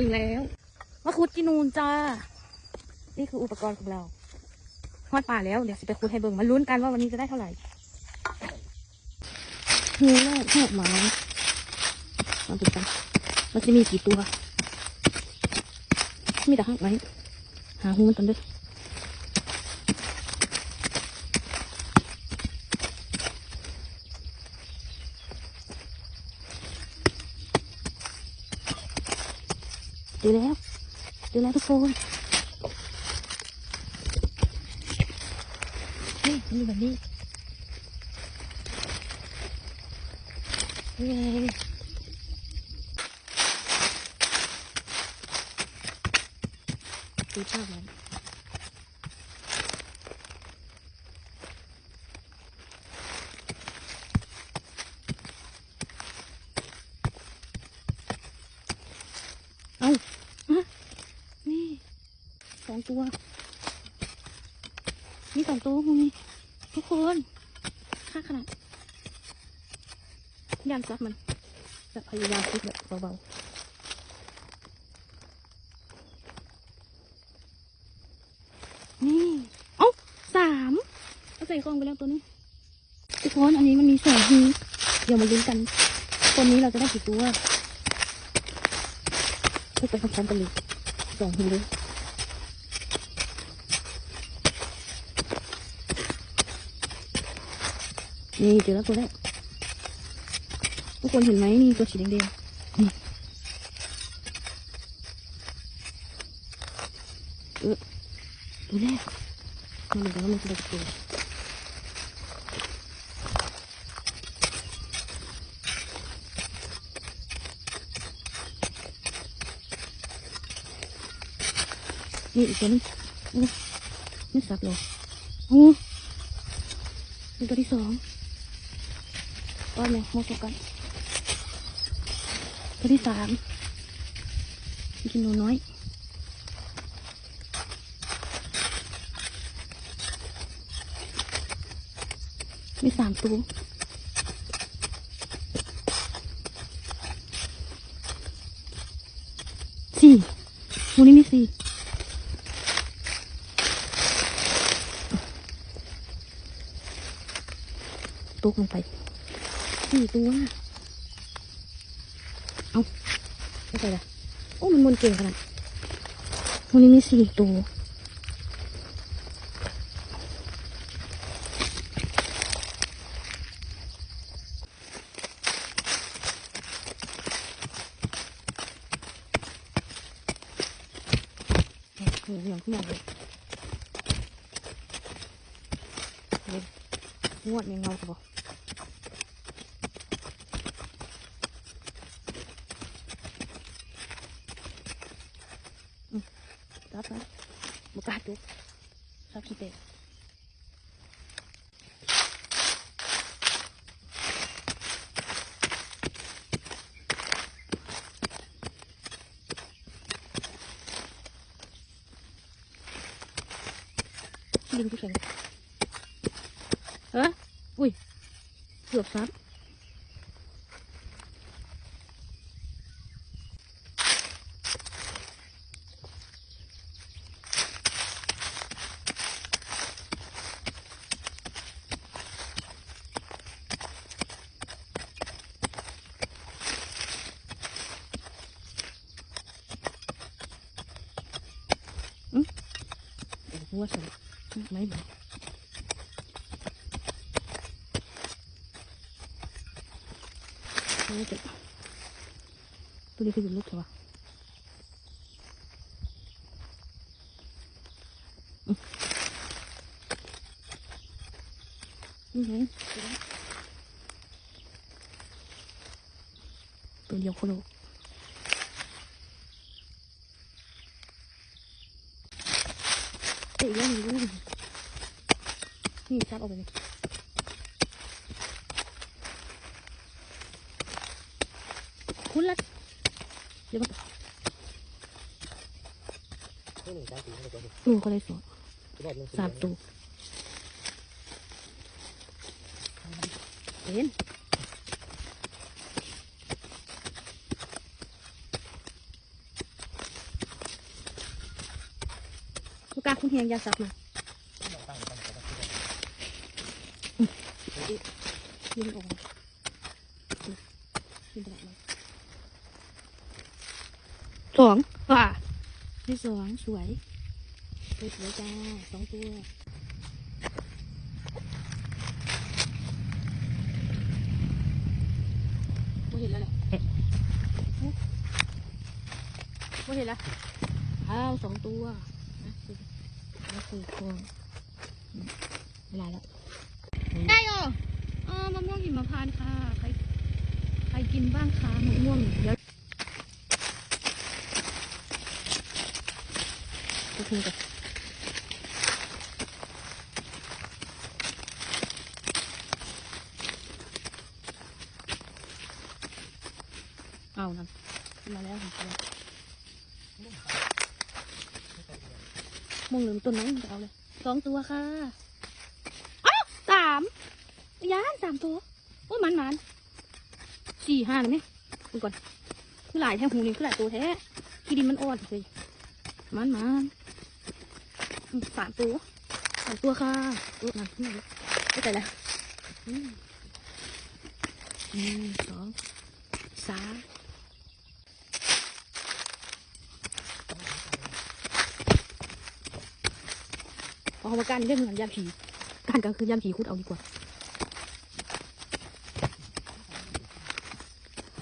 ถึงแล้วมาคุดกินูนจ้า นี่คืออุปกรณ์ของเราทอดป่าแล้ว เดี๋ยวจะไปคุดให้เบิ่งมาลุ้นกันว่าวันนี้จะได้เท่าไหร่หูแรกหกหมามาดูกันมันจะมีกี่ตัว มีแต่ห้างไหมหาหูมันกันด้วย เจอแล้วเจอแล้วทุกคนนี่มันอยู่แบบนี้นี่ไงดูภาพมันเอาฮะนี่ สองตัว นี่สองตัวมึงนี่ทุกคนค่าขนาดยามซับมันจะพยายามคิดแบบเบาๆ นี่ เอ้าสามเอาใส่กล่องไปแล้วตัวนี้ ทุกคนอันนี้มันมีสองทีเดี๋ยวมาลุ้นกันคนนี้เราจะได้กี่ตัวพูดไปพร้อมๆกันเลยสองทีเลย นี่เจอแล้วตัวแรกทุกคนเห็นไหมนี่ตัวสีแดงๆนี่เออตัวแรกมาดูกันว่ามันจะได้ตัวนี่อีกตัวนึงโอ้นี่สับเลยโอ้นี่ตัวที่สอง ก้อนเลยมองตัวกันตัวที่สามกินหนูน้อยมีสามตัวสี่หมูนี้มีสี่ตกลงไป สี่ตัว เอาไม่ใช่ละโอ้ มันมนเก่งขนาดวันนี้มีสี่ตัวเหนียวเหนียวขึ้นมาเลยเฮ้ยงวดยังเงาตัว รับนะ บุกาจุกชอบขี้เป็ดดึงผู้ชายเฮ้ยอุ้ยเกือบซับ หัวใส่ไม่บอกไม่เจ็บตัวนี้คื ออยู่ลึกใช่ปะอืมนี่ไงตัวเดียวโคโลยนี่จับออกไปเลยคุณละเดี๋ยวมันไม่หนึ่งสามสี่ห้ก็เลยสองรอบหนึ่งสามตัวเห็น ลูกกาคุณเฮียงยาสับมาตั้งตั้งตั้งตั้งยิงออกยิงไปไหนมาสองว่ะได้สองสวยสวยสวยจ้าสองตัวไม่เห็นแล้วแหละไม่เห็นแล้วอ้าวสองตัวนะสี่ นะสี่ตัวอืมเวลาแล้วได้เหรอเออมะม่วงหิมพานต์ค่ะ ใครใครกินบ้างคะมะม่วงเดี๋ยวโอเคก่อนเอานั่นขึ้นมาแล้วเห็นไห มงเหลืองต้นนั้นจะเอาเลยสองตัวค่ะอ้าสามยานสามตัวโอ้ยมันมันสี่ห้าเลยไหมดูก่อนคือหลายแท้หูนี่คือหลายตัวแท้ที่ดินมันอ่อนเลยมันมันสามตัวสามตัวค่ะเออมันขึ้นเลยไม่ใจแล้วอืมหนึ่งสองสาม พอเขามาการเรื่องเหมือนยามผีการกลางคืนยามผีคุดเอาดีกว่า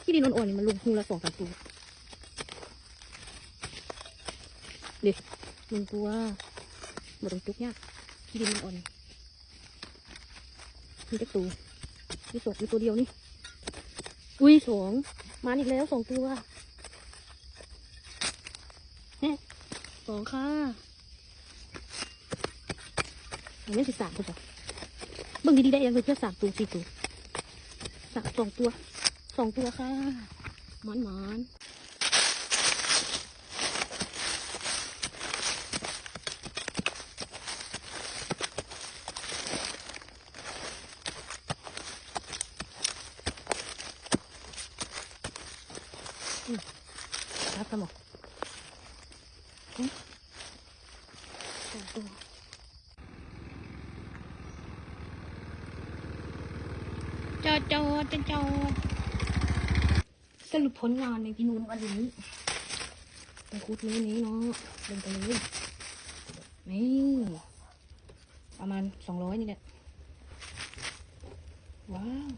ที่ดินอ่อนๆนี่มันลงหูละสองสามตัวเด็กหนึ่งตัวหมดตรงจุกยากที่ดินมันอ่อนมีแต่ตัวมีสองมีตัวเดียวนี่อุ้ยสองมาอีกแล้วสองตัวเฮ้สองค่ะ อันนี้สิสามตัวเบิ่งดีๆได้ยังเลยเพื่อสามตัวสี่ตัวสามสองตัวสองตัวค่ะหมอนหมอนอืมรับสมองอืมสองตัว จอจอจอสรุปผลงานในพี่นุ่นวันนี้ไปคุดนี้นี้เนาะเดินไปเลยนี่ประมาณสองร้อยนี่แหละว้าว